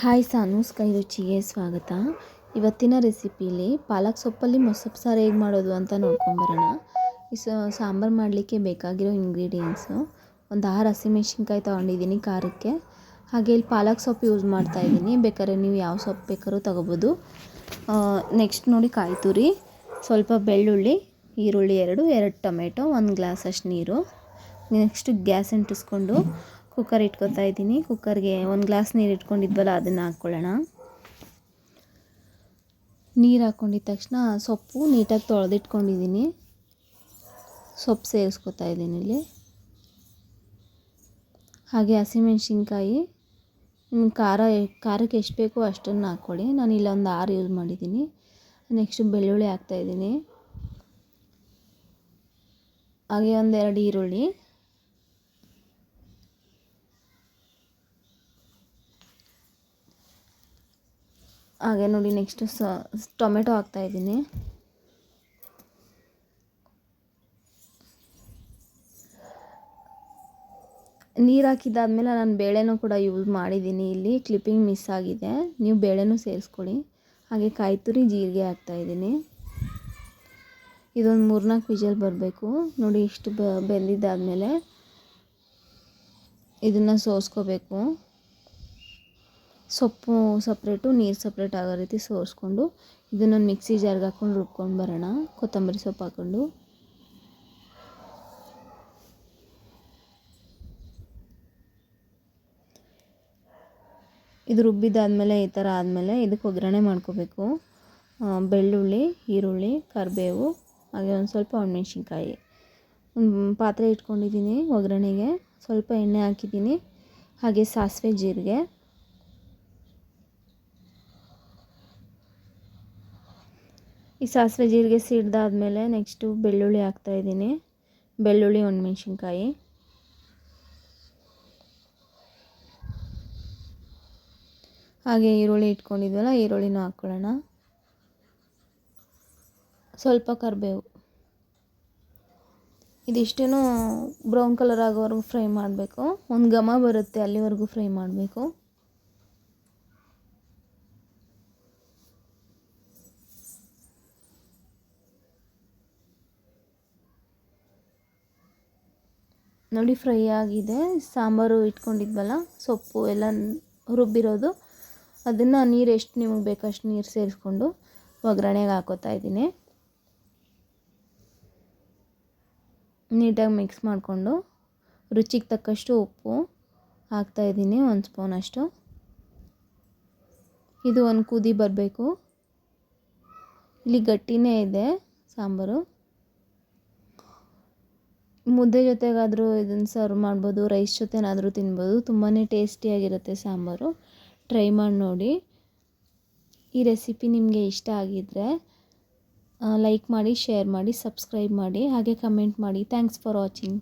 Hi ಸಾನೂಸ್ ಕೈ ರುಚಿಗೆ ಸ್ವಾಗತ. ಇವತ್ತಿನ ರೆಸಿಪೀಲಿ ಪಾಲಕ್ ಸೊಪ್ಪಲ್ಲಿ ಮೊಸಪ್ಪು ಸಾರು ಹೇಗೆ ಮಾಡೋದು ಅಂತ ನೋಡ್ಕೊಂಬರೋಣ ಈ ಸಾಂಬಾರು ಮಾಡಲಿಕ್ಕೆ ಬೇಕಾಗಿರೋ ಇಂಗ್ರೀಡಿಯೆಂಟ್ಸು ಒಂದು ಆರು ಹಸಿಮೆಣ್ಸಿನ್ಕಾಯಿ ತೊಗೊಂಡಿದ್ದೀನಿ ಖಾರಕ್ಕೆ. ಹಾಗೆ ಇಲ್ಲಿ ಪಾಲಕ್ ಸೊಪ್ಪು ಯೂಸ್ ಮಾಡ್ತಾ ಇದ್ದೀನಿ. ಬೇಕಾದ್ರೆ ನೀವು ಯಾವ ಸೊಪ್ಪು ಬೇಕಾದ್ರೂ ತೊಗೋಬೋದು. ನೆಕ್ಸ್ಟ್ ನೋಡಿ ಕಾಯಿ ತುರಿ, ಸ್ವಲ್ಪ ಬೆಳ್ಳುಳ್ಳಿ, ಈರುಳ್ಳಿ ಎರಡು ಎರಡು ಟೊಮೆಟೊ, ಒಂದು ಗ್ಲಾಸ್ ಅಷ್ಟು ನೀರು. ನೆಕ್ಸ್ಟ್ ಗ್ಯಾಸ್ ಅಂಟಿಸ್ಕೊಂಡು ಕುಕ್ಕರ್ ಇಟ್ಕೊತಾ ಇದ್ದೀನಿ. ಕುಕ್ಕರ್ಗೆ ಒಂದು ಗ್ಲಾಸ್ ನೀರು ಇಟ್ಕೊಂಡಿದ್ವಲ್ಲ, ಅದನ್ನು ಹಾಕ್ಕೊಳ್ಳೋಣ ನೀರು ಹಾಕ್ಕೊಂಡಿದ್ದ ತಕ್ಷಣ ಸೊಪ್ಪು ನೀಟಾಗಿ ತೊಳೆದಿಟ್ಕೊಂಡಿದ್ದೀನಿ ಸೊಪ್ಪು ಸೇರಿಸ್ಕೊತಾ ಇದ್ದೀನಿ ಇಲ್ಲಿ. ಹಾಗೆ ಹಸಿಮೆಣ್ಸಿನ್ಕಾಯಿ ನಿಮ್ಮ ಖಾರ, ಖಾರಕ್ಕೆ ಎಷ್ಟು ಬೇಕೋ ಅಷ್ಟನ್ನು ಹಾಕ್ಕೊಳ್ಳಿ ನಾನು ಇಲ್ಲೊಂದು ಆರು ಯೂಸ್ ಮಾಡಿದ್ದೀನಿ ನೆಕ್ಸ್ಟು ಬೆಳ್ಳುಳ್ಳಿ ಹಾಕ್ತಾಯಿದ್ದೀನಿ ಹಾಗೆ ಒಂದೆರಡು ಈರುಳ್ಳಿ. ಹಾಗೆ ನೋಡಿ ನೆಕ್ಸ್ಟು ಸ ಟೊಮೆಟೊ ಹಾಕ್ತಾಯಿದ್ದೀನಿ ನೀರು ಹಾಕಿದ್ದಾದಮೇಲೆ ನಾನು ಬೇಳೆನೂ ಕೂಡ ಯೂಸ್ ಮಾಡಿದ್ದೀನಿ ಇಲ್ಲಿ. ಕ್ಲಿಪ್ಪಿಂಗ್ ಮಿಸ್ ಆಗಿದೆ. ನೀವು ಬೇಳೆನೂ ಸೇರಿಸ್ಕೊಳ್ಳಿ ಹಾಗೆ ಕಾಯಿ ತುರಿ ಜೀರಿಗೆ ಹಾಕ್ತಾಯಿದ್ದೀನಿ ಇದೊಂದು ಮೂರ್ನಾಲ್ಕು ವಿಜಲ್ ಬರಬೇಕು. ನೋಡಿ ಇಷ್ಟು ಬೆಂದಿದ್ದಾದಮೇಲೆ ಇದನ್ನು ಸೋಸ್ಕೋಬೇಕು. ಸೊಪ್ಪು ಸಪ್ರೇಟು, ನೀರು ಸಪ್ರೇಟ್ ಆಗೋ ರೀತಿ ಸೋರಿಸ್ಕೊಂಡು ಇದನ್ನು ಮಿಕ್ಸಿ ಜಾರ್ಗೆ ಹಾಕ್ಕೊಂಡು ರುಬ್ಕೊಂಡು ಬರೋಣ. ಕೊತ್ತಂಬರಿ ಸೊಪ್ಪು ಹಾಕ್ಕೊಂಡು. ಇದು ರುಬ್ಬಿದ್ದಾದಮೇಲೆ, ಈ ಥರ ಆದಮೇಲೆ ಇದಕ್ಕೆ ಒಗ್ಗರಣೆ ಮಾಡ್ಕೋಬೇಕು. ಬೆಳ್ಳುಳ್ಳಿ, ಈರುಳ್ಳಿ, ಕರಿಬೇವು, ಹಾಗೆ ಒಂದು ಸ್ವಲ್ಪ ಒಣಮೆಣ್ಸಿನ್ಕಾಯಿ. ಪಾತ್ರೆ ಇಟ್ಕೊಂಡಿದ್ದೀನಿ ಒಗ್ಗರಣೆಗೆ. ಸ್ವಲ್ಪ ಎಣ್ಣೆ ಹಾಕಿದ್ದೀನಿ. ಹಾಗೆ ಸಾಸಿವೆ ಜೀರಿಗೆ. ಈ ಸಾಸಿವೆ ಜೀರಿಗೆ ಸಿಡ್ದಾದ್ಮೇಲೆ ನೆಕ್ಸ್ಟು ಬೆಳ್ಳುಳ್ಳಿ ಹಾಕ್ತಾಯಿದ್ದೀನಿ ಬೆಳ್ಳುಳ್ಳಿ, ಒಣಮೆಣ್ಸಿನ್ಕಾಯಿ. ಹಾಗೆ ಈರುಳ್ಳಿ ಇಟ್ಕೊಂಡಿದ್ವಲ್ಲ, ಈರುಳ್ಳಿನೂ ಹಾಕ್ಕೊಳ್ಳೋಣ ಸ್ವಲ್ಪ ಕರಿಬೇವು. ಇದಿಷ್ಟೂ ಬ್ರೌನ್ ಕಲರ್ ಆಗೋವರೆಗೂ ಫ್ರೈ ಮಾಡಬೇಕು. ಒಂದು ಘಮ ಬರುತ್ತೆ ಅಲ್ಲಿವರೆಗೂ ಫ್ರೈ ಮಾಡಬೇಕು. ನೋಡಿ ಫ್ರೈ ಆಗಿದೆ. ಸಾಂಬಾರು ಇಟ್ಕೊಂಡಿದ್ವಲ್ಲ, ಸೊಪ್ಪು ಎಲ್ಲ ರುಬ್ಬಿರೋದು. ಅದನ್ನು ನೀರು ಎಷ್ಟು ನಿಮಗೆ ಬೇಕಷ್ಟು ನೀರು ಸೇರಿಸ್ಕೊಂಡು ಒಗ್ಗರಣೆಗೆ ಹಾಕೋತಾ ಇದ್ದೀನಿ. ನೀಟಾಗಿ ಮಿಕ್ಸ್ ಮಾಡಿಕೊಂಡು ರುಚಿಗೆ ತಕ್ಕಷ್ಟು ಉಪ್ಪು ಹಾಕ್ತಾಯಿದ್ದೀನಿ ಒಂದು ಸ್ಪೂನಷ್ಟು ಇದು ಒಂದು ಕುದಿ ಬರಬೇಕು. ಇಲ್ಲಿ ಗಟ್ಟಿನೇ ಇದೆ ಸಾಂಬಾರು. ಮುದ್ದೆ ಜೊತೆಗಾದರೂ ಇದನ್ನು ಸರ್ವ್ ಮಾಡ್ಬೋದು ರೈಸ್ ಜೊತೆನಾದರೂ ತಿನ್ಬೋದು ತುಂಬಾ ಟೇಸ್ಟಿಯಾಗಿರುತ್ತೆ ಸಾಂಬಾರು. ಟ್ರೈ ಮಾಡಿ ನೋಡಿ. ಈ ರೆಸಿಪಿ ನಿಮಗೆ ಇಷ್ಟ ಆಗಿದ್ದರೆ ಲೈಕ್ ಮಾಡಿ ಶೇರ್ ಮಾಡಿ ಸಬ್ಸ್ಕ್ರೈಬ್ ಮಾಡಿ, ಹಾಗೆ ಕಮೆಂಟ್ ಮಾಡಿ. Thanks for watching